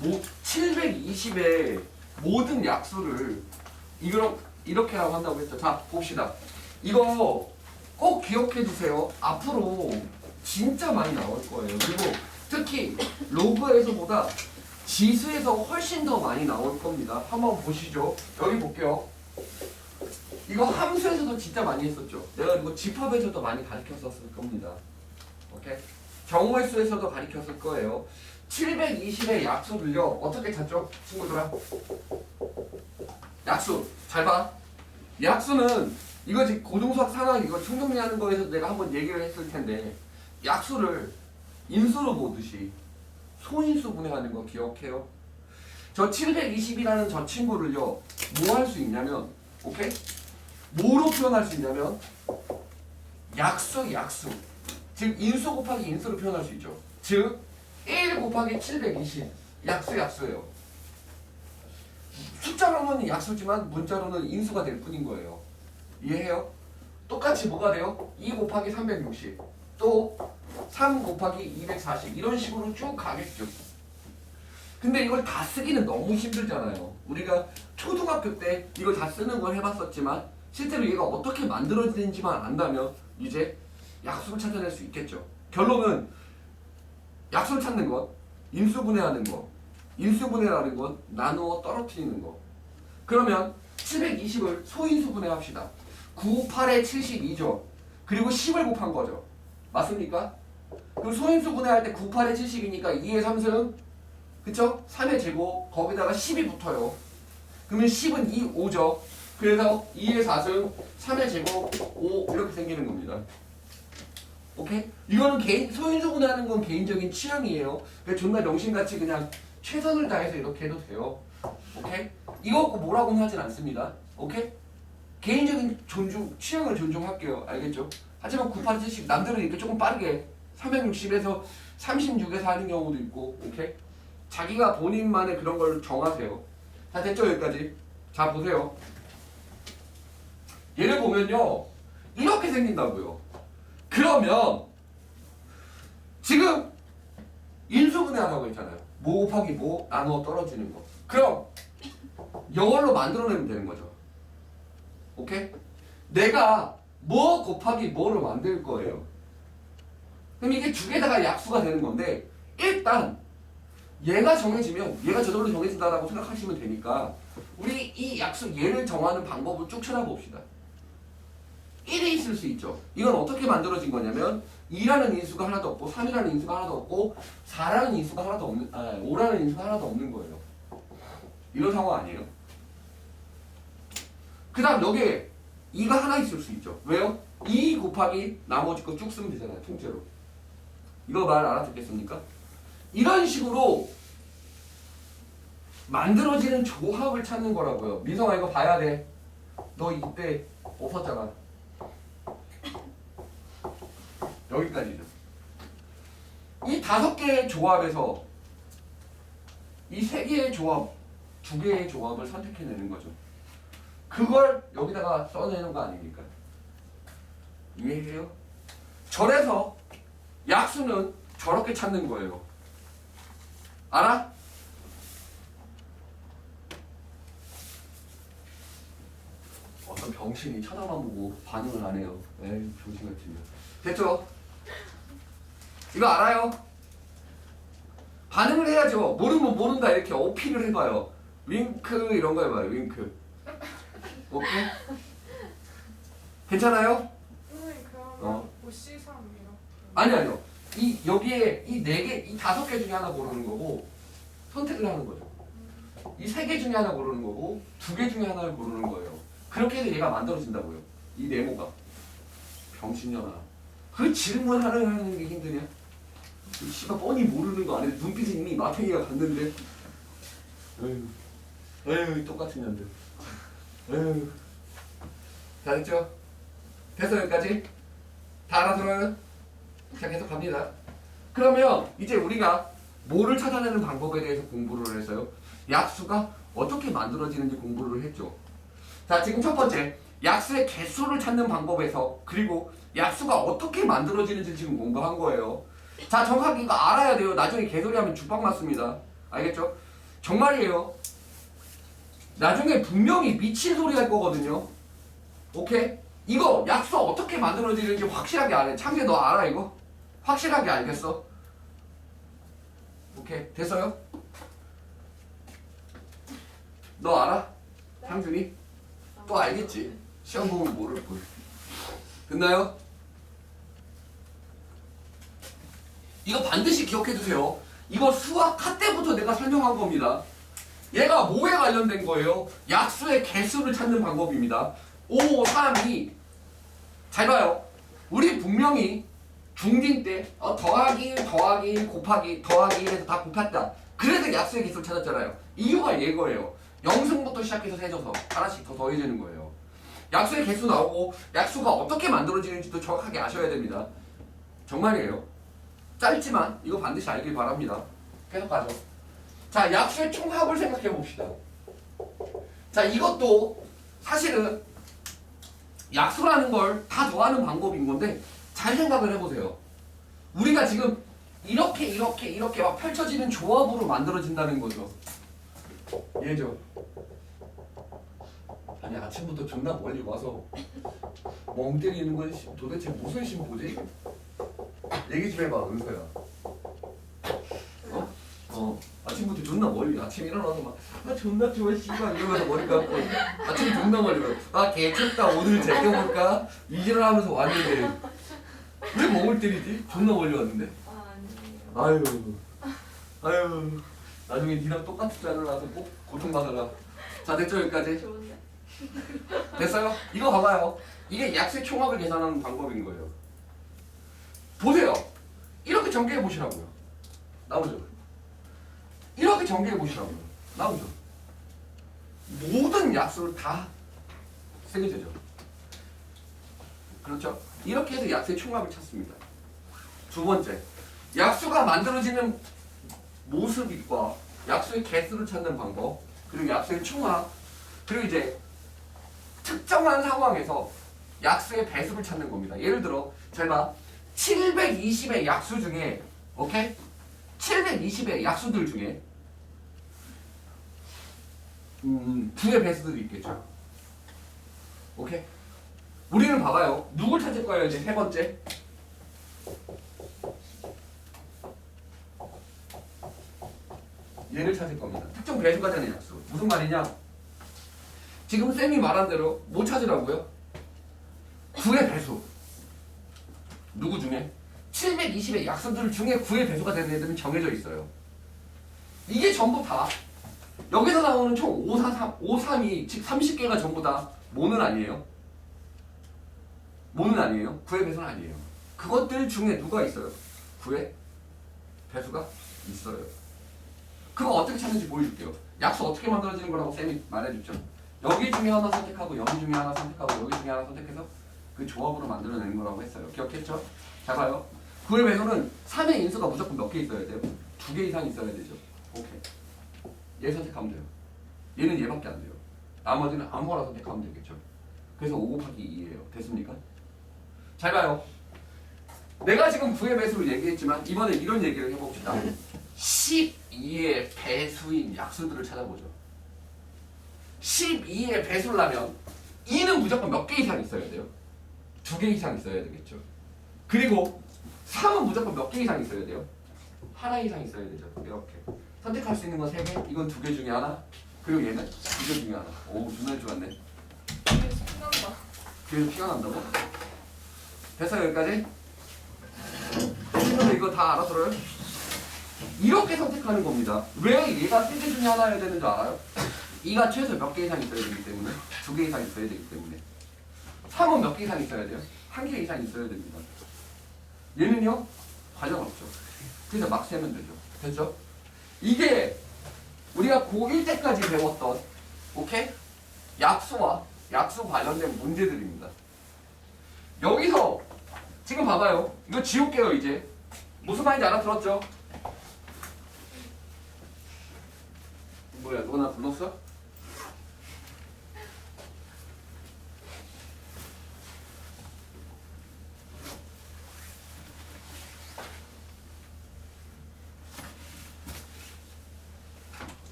뭐 720의 모든 약수를 이거 이렇게라고 한다고 했죠. 자 봅시다. 이거 꼭 기억해 두세요. 앞으로 진짜 많이 나올 거예요. 그리고 특히 로그에서보다 지수에서 훨씬 더 많이 나올 겁니다. 한번 보시죠. 여기 볼게요. 이거 함수에서도 진짜 많이 했었죠. 내가 이거 집합에서도 많이 가르쳤었을 겁니다. 오케이? 경우의 수에서도 가르쳤을 거예요. 720의 약수를요. 어떻게 찾죠? 친구들아. 약수. 잘 봐. 약수는 이거 지금 고등수학 상황 이거 총정리하는 거에서 내가 한번 얘기를 했을 텐데 약수를 인수로 보듯이 소인수 분해하는 거 기억해요? 저 720이라는 저 친구를요. 뭐 할 수 있냐면 오케이? 뭐로 표현할 수 있냐면 약수 약수 즉 인수 곱하기 인수로 표현할 수 있죠 즉 1 곱하기 720 약수 약수예요. 숫자로는 약수지만 문자로는 인수가 될 뿐인 거예요. 이해해요? 똑같이 뭐가 돼요? 2 곱하기 360 또 3 곱하기 240 이런 식으로 쭉 가겠죠. 근데 이걸 다 쓰기는 너무 힘들잖아요. 우리가 초등학교 때 이걸 다 쓰는 걸 해봤었지만 실제로 얘가 어떻게 만들어지는지만 안다면 이제 약수를 찾아낼 수 있겠죠. 결론은 약수를 찾는 것, 인수분해하는 것, 인수분해라는 건 나누어 떨어뜨리는 것. 그러면 720을 소인수분해합시다. 9, 8에 72죠. 그리고 10을 곱한 거죠. 맞습니까? 그럼 소인수분해할 때 9, 8에 70이니까 2의 3승, 그쵸? 3의 제곱, 거기다가 10이 붙어요. 그러면 10은 2, 5죠. 그래서 2의 4승, 3의 제곱, 5 이렇게 생기는 겁니다. 오케이? 이거는 개인 소인수 분해하는 건 개인적인 취향이에요. 그러니까 존나 명신같이 그냥 최선을 다해서 이렇게 해도 돼요. 오케이? 이거 갖고 뭐라고는 하진 않습니다. 오케이? 개인적인 존중, 취향을 존중할게요. 알겠죠? 하지만 98, 70 남들은 이렇게 조금 빠르게 360에서 36에서 하는 경우도 있고 오케이? 자기가 본인만의 그런 걸 정하세요. 자 됐죠 여기까지? 자 보세요. 얘를 보면요 이렇게 생긴다고요. 그러면 지금 인수분해하라고 했잖아요. 뭐 곱하기 뭐 나누어 떨어지는 거. 그럼 이걸로 만들어내면 되는 거죠. 오케이? 내가 뭐 곱하기 뭐를 만들 거예요. 그럼 이게 두 개다가 약수가 되는 건데 일단 얘가 정해지면 얘가 저절로 정해진다라고 생각하시면 되니까 우리 이 약수 얘를 정하는 방법을 쭉 찾아봅시다. 1이 있을 수 있죠. 이건 어떻게 만들어진 거냐면 2라는 인수가 하나도 없고 3이라는 인수가 하나도 없고 4라는 인수가 하나도 없는 아 5라는 인수가 하나도 없는 거예요. 이런 상황 아니에요? 그 다음 여기에 2가 하나 있을 수 있죠. 왜요? 2 곱하기 나머지 거 쭉 쓰면 되잖아요. 통째로. 이거 말 알아듣겠습니까? 이런 식으로 만들어지는 조합을 찾는 거라고요. 민성아 이거 봐야 돼. 너 이때 없었잖아. 여기까지죠. 이 다섯 개의 조합에서 이 세 개의 조합, 두 개의 조합을 선택해내는 거죠. 그걸 여기다가 써내는 거 아닙니까? 이해해요? 절에서 약수는 저렇게 찾는 거예요. 알아? 어떤 병신이 쳐다만 보고 반응을 안 해요. 에이, 병신같이. 됐죠? 이거 알아요? 반응을 해야죠. 모르면 모른다 이렇게 어필을 해봐요. 윙크 이런 거 해봐요. 윙크. 오케이? 괜찮아요? 선생님 그러면 어. 이렇게 아니 아니요. 이 여기에 이 네 개, 이 다섯 개 중에 하나 고르는 거고 선택을 하는 거죠. 이 세 개 중에 하나 고르는 거고 두 개 중에 하나를 고르는 거예요. 그렇게 해서 얘가 만들어진다고요. 이 네모가 병신년아. 그 질문하는 하는 게 힘드냐? 이 씨가 뻔히 모르는 거 아니야? 눈빛이 이미 마탱이가 갔는데. 에휴, 에휴 똑같은 년들. 에휴. 다 됐죠? 됐어 여기까지? 다 알아들어요? 자 계속 갑니다. 그러면 이제 우리가 뭐를 찾아내는 방법에 대해서 공부를 해서요. 약수가 어떻게 만들어지는지 공부를 했죠. 자 지금 첫 번째 약수의 개수를 찾는 방법에서 그리고 약수가 어떻게 만들어지는지 지금 공부한 거예요. 자 정확하게 이거 알아야 돼요. 나중에 개소리하면 죽방 맞습니다. 알겠죠? 정말이에요. 나중에 분명히 미친 소리 할 거거든요. 오케이? 이거 약수 어떻게 만들어지는지 확실하게 알아. 창재 너 알아 이거? 확실하게 알겠어? 오케이 됐어요? 너 알아? 상준이? 또 알겠지? 시험 보면 모를 걸. 됐나요? 이거 반드시 기억해 두세요. 이거 수학 학 때부터 내가 설명한 겁니다. 얘가 뭐에 관련된 거예요? 약수의 개수를 찾는 방법입니다. 5, 3, 2. 잘 봐요. 우리 분명히 중딩 때 어, 더하기, 더하기, 곱하기, 더하기 해서 다 곱했다. 그래서 약수의 개수를 찾았잖아요. 이유가 이거예요. 영승부터 시작해서 세져서 하나씩 더 더해지는 거예요. 약수의 개수 나오고 약수가 어떻게 만들어지는지도 정확하게 아셔야 됩니다. 정말이에요. 짧지만 이거 반드시 알길 바랍니다. 계속 가죠. 자, 약수의 총합을 생각해 봅시다. 자, 이것도 사실은 약수라는 걸 다 더하는 방법인 건데 잘 생각을 해보세요. 우리가 지금 이렇게 이렇게 이렇게 막 펼쳐지는 조합으로 만들어진다는 거죠. 예죠. 아니 아침부터 존나 멀리 와서 멍 때리는 건 시- 도대체 무슨 심보지? 얘기 좀 해봐 은서야. 어? 어. 아침부터 존나 멀리 아침 일어나서 막아 존나 좋아 씨발 이러면서 머리 감고 아침 존나 멀리 가. 아 개쳤다 오늘 제껴볼까? 이지랄 하면서 왔는데 왜 멍을 때리지? 존나 멀리 왔는데. 아 아니에요. 아유 아유 나중에 니랑 똑같은 자를 나서 꼭 고통받아라. 자 됐죠 여기까지? 좋은데. 됐어요? 이거 봐봐요. 이게 약수의 총합을 계산하는 방법인 거예요. 보세요. 이렇게 전개해 보시라고요. 나오죠? 이렇게 전개해 보시라고요. 나오죠? 모든 약수를 다 되죠. 그렇죠? 이렇게 해서 약수의 총합을 찾습니다. 두 번째, 약수가 만들어지는 모습과 약수의 개수를 찾는 방법, 그리고 약수의 총합, 그리고 이제 특정한 상황에서 약수의 배수를 찾는 겁니다. 예를 들어 잘 봐. 720의 약수 중에 오케이? 720의 약수들 중에 음, 9의 배수들이 있겠죠. 오케이? 우리는 봐봐요. 누굴 찾을 거예요, 이제 세 번째? 얘를 찾을 겁니다. 특정 배수가 되는 약수. 무슨 말이냐? 지금 쌤이 말한 대로 뭐 찾으라고요? 9의 배수. 누구 중에? 720의 약수들 중에 9의 배수가 되는 애들은 정해져 있어요. 이게 전부 다 여기서 나오는 총 543, 532, 즉 30개가 전부 다 뭐는 아니에요? 뭐는 아니에요? 9의 배수는 아니에요. 그것들 중에 누가 있어요? 9의 배수가 있어요. 그거 어떻게 찾는지 보여줄게요. 약수 어떻게 만들어지는 거라고 쌤이 말해줬죠. 여기 중에 하나 선택하고 여기 중에 하나 선택하고 여기 중에 하나 선택해서 그 조합으로 만들어내는 거라고 했어요. 기억했죠? 자 봐요. 9의 배수는 3의 인수가 무조건 몇 개 있어야 돼요? 두 개 이상 있어야 되죠. 오케이. 얘 선택하면 돼요. 얘는 얘밖에 안 돼요. 나머지는 아무거나 선택하면 되겠죠. 그래서 5 곱하기 2예요. 됐습니까? 잘 봐요. 내가 지금 9의 배수를 얘기했지만 이번에 이런 얘기를 해봅시다. 12의 배수인 약수들을 찾아보죠. 12의 배수를 하면 2는 무조건 몇 개 이상 있어야 돼요? 두 개 이상 있어야 되겠죠. 그리고 3은 무조건 몇 개 이상 있어야 돼요? 하나 이상 있어야 되죠. 이렇게. 선택할 수 있는 건세 개, 이건 두 개 중에 하나, 그리고 얘는 두 개 중에 하나. 오, 존나 좋았네. 신난다. 그래서 피가 난다고? 됐어요, 여기까지? 친구들 이거 다 알아들어요? 이렇게 선택하는 겁니다. 왜 얘가 세개 중에 하나여야 되는 줄 알아요? 2가 최소 몇 개 이상 있어야 되기 때문에 두 개 이상 있어야 되기 때문에 3은 몇 개 이상 있어야 돼요? 한 개 이상 있어야 됩니다. 얘는요? 관련 없죠. 그래서 막 세면 되죠. 됐죠? 이게 우리가 고1 때까지 배웠던 오케이? 약수와 약수 관련된 문제들입니다. 여기서 지금 봐봐요. 이거 지울게요 이제. 무슨 말인지 알아들었죠? 뭐야 누가 나 불렀어?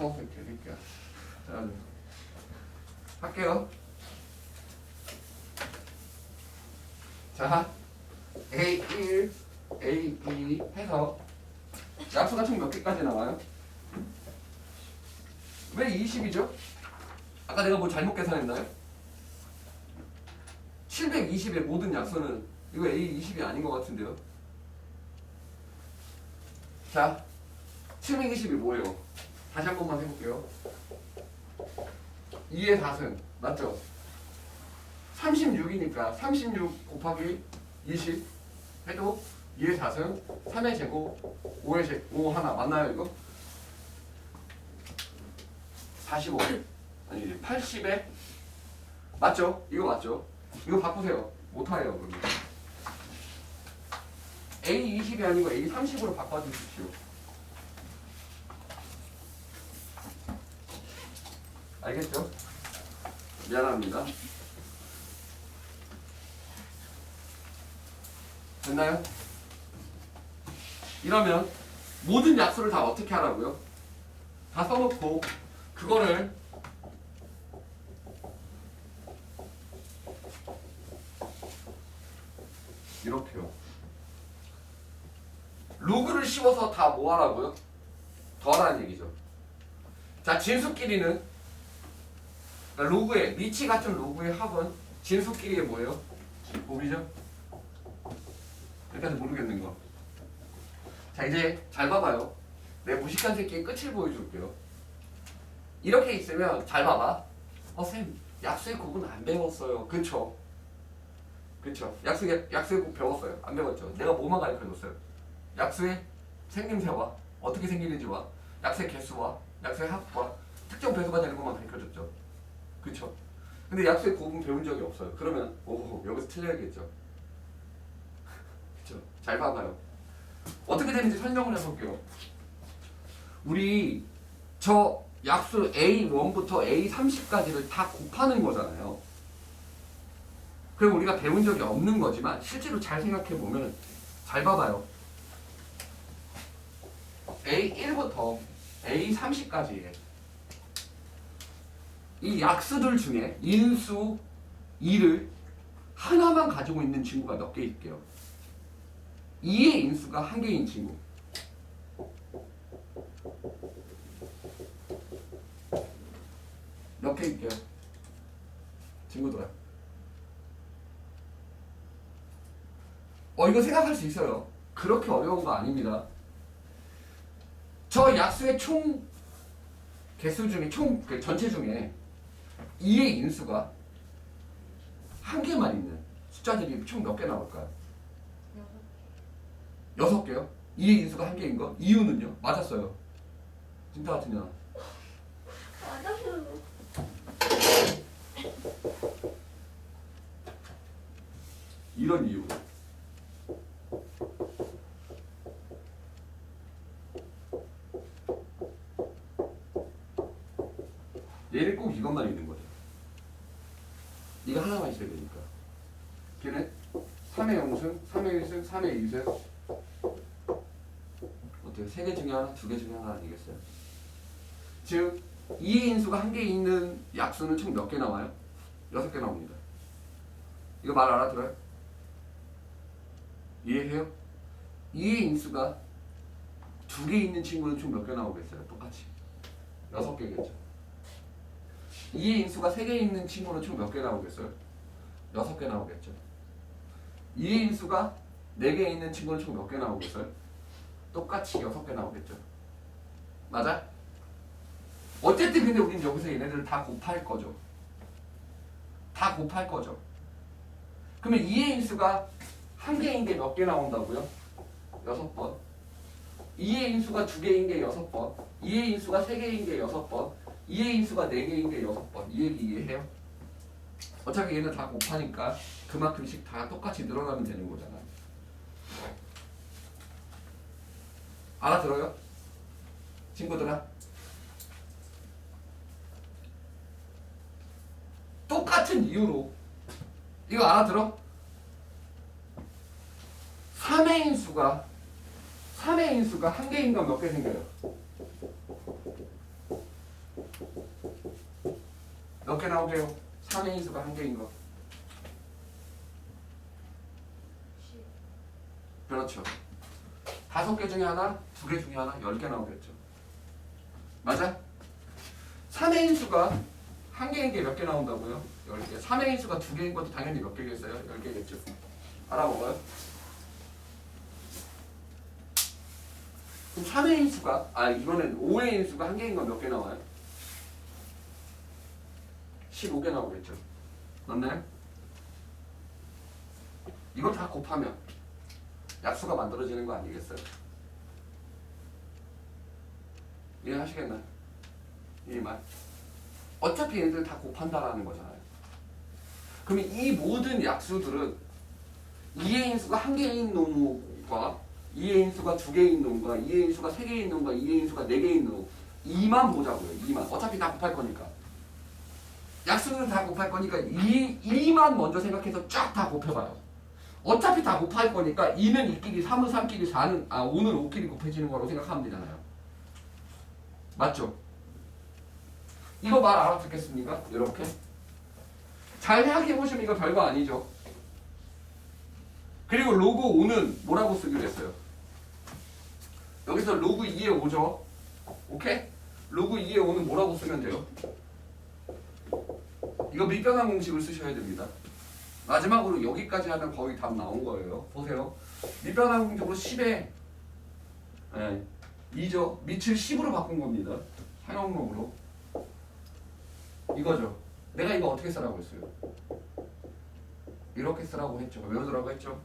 수학생 개새끼야. 자, 할게요. 자, A1, A2 해서 약수가 총 몇 개까지 나와요? 왜 20이죠? 아까 내가 뭐 잘못 계산했나요? 720의 모든 약수는 이거 A20이 아닌 것 같은데요? 자, 720이 뭐예요? 다시 한 번만 해볼게요. 2의 4승 맞죠? 36이니까 36 곱하기 20 해도 2의 4승 3의 제곱 5의 제곱 5 하나 맞나요 이거? 45 아니 80에 맞죠? 이거 맞죠? 이거 바꾸세요 못하예요 그러면 A20이 아니고 A30으로 바꿔주십시오 알겠죠? 미안합니다. 됐나요? 이러면 모든 약수를 다 어떻게 하라고요? 다 써놓고 그거를 이렇게요. 로그를 씌워서 다 뭐 하라고요? 더하라는 얘기죠. 자, 진수끼리는 로그의 리치 같은 로그의 합은 진수끼리의 뭐예요? 곱이죠? 여기까지 모르겠는 거. 자 이제 잘 봐봐요. 내 무식한 새끼의 끝을 보여줄게요. 이렇게 있으면 잘 봐봐. 어 쌤, 약수의 곱은 안 배웠어요. 그쵸? 그쵸? 약수의 약수의 곱 배웠어요. 안 배웠죠? 내가 뭐만 가르쳐줬어요? 약수의 생김새와 어떻게 생기는지와 약수의 개수와 약수의 합과 특정 배수가 되는 것만 가르쳐줬죠. 그쵸? 근데 약수의 곱은 배운 적이 없어요. 그러면 오 여기서 틀려야겠죠. 그쵸? 잘 봐봐요. 어떻게 되는지 설명을 해볼게요. 우리 저 약수 A1부터 A30까지를 다 곱하는 거잖아요. 그리고 우리가 배운 적이 없는 거지만 실제로 잘 생각해 보면 잘 봐봐요. A1부터 A30까지의 이 약수들 중에 인수 2를 하나만 가지고 있는 친구가 몇 개 있게요. 2의 인수가 한 개인 친구. 몇 개 있게요? 친구들아. 어, 이거 생각할 수 있어요. 그렇게 어려운 거 아닙니다. 저 약수의 총 개수 중에 총 그 전체 중에 2의 인수가 한 개만 있는 숫자들이 총 몇 개 나올까요? 여섯 개요? 2의 인수가 한 개인 거? 이유는요? 맞았어요. 진짜 년. 맞았어요. 이런 이유. 얘는 꼭 이것만 있는 거죠. 이거 하나만 있어야 되니까. 걔는 3의 0승, 3의 1승, 3의 2승. 어때요? 세개 중에 하나, 두 개 중에 하나 아니겠어요? 즉, 2의 인수가 한 개 있는 약수는 총 몇 개 나와요? 여섯 개 나옵니다. 이거 말 알아들어요? 이해해요? 2의 인수가 두 개 있는 친구는 총 몇 개 나오겠어요? 똑같이 여섯 개겠죠. 2의 인수가 세 개 있는 친구는 총 몇 개 나오겠어요? 여섯 개 나오겠죠. 2의 인수가 네 개 있는 친구는 총 몇 개 나오겠어요? 똑같이 여섯 개 나오겠죠. 맞아? 어쨌든 근데 우린 여기서 얘네들을 다 곱할 거죠. 다 곱할 거죠. 그러면 2의 인수가 한 개인 게 몇 개 나온다고요? 여섯 번. 2의 인수가 두 개인 게 여섯 번. 2의 인수가 세 개인 게 여섯 번. 2의 인수가 네 개인 게 여섯 번. 이 얘기 이해해요? 어차피 얘는 다 곱하니까 그만큼씩 다 똑같이 늘어나면 되는 거잖아. 알아들어요? 친구들아? 똑같은 이유로 이거 알아들어? 3의 인수가 3의 인수가 한 개인 건몇개 생겨요? 몇 개 나오게요? 3의 인수가 한 개인 거. 그렇죠. 다섯 개 중에 하나, 두 개 중에 하나, 열 개 나오겠죠. 맞아? 3의 인수가 한 개인 게 몇 개 나온다고요? 열 개. 3의 인수가 두 개인 것도 당연히 몇 개겠어요? 열 개겠죠. 알아먹어요? 그럼 3의 인수가, 아, 이거는 5의 인수가 한 개인 건 몇 개 나와요? 15개 나오겠죠. 맞나요? 이걸 다 곱하면 약수가 만들어지는 거 아니겠어요? 이해하시겠나요? 이 말. 어차피 얘네들 다 곱한다라는 거잖아요. 그러면 이 모든 약수들은 2의 인수가 한 개인 놈과 2의 인수가 두 개인 놈과 2의 인수가 세 개인 놈과 2의 인수가 네 개인 놈 2만 보자고요. 2만. 어차피 다 곱할 거니까. 약수는 다 곱할 거니까 2, 2만 먼저 생각해서 쫙 다 곱해봐요. 어차피 다 곱할 거니까 2는 2끼리, 3은 3끼리, 4는 아 5는 5끼리 곱해지는 거라고 생각하면 되잖아요. 맞죠? 이거 말 알아듣겠습니까? 이렇게 잘 생각해 보시면 이거 별거 아니죠. 그리고 로그 5는 뭐라고 쓰기로 했어요? 여기서 로그 2의 5죠. 오케이? 로그 2의 5는 뭐라고 쓰면 돼요? 이거 밀변환 공식을 쓰셔야 됩니다. 마지막으로 여기까지 하면 거의 답 나온 거예요. 보세요. 밀변환 공식으로 10에 네, 2죠. 밑을 10으로 바꾼 겁니다. 사용록으로. 이거죠. 내가 이거 어떻게 쓰라고 했어요? 이렇게 쓰라고 했죠. 외우라고 했죠.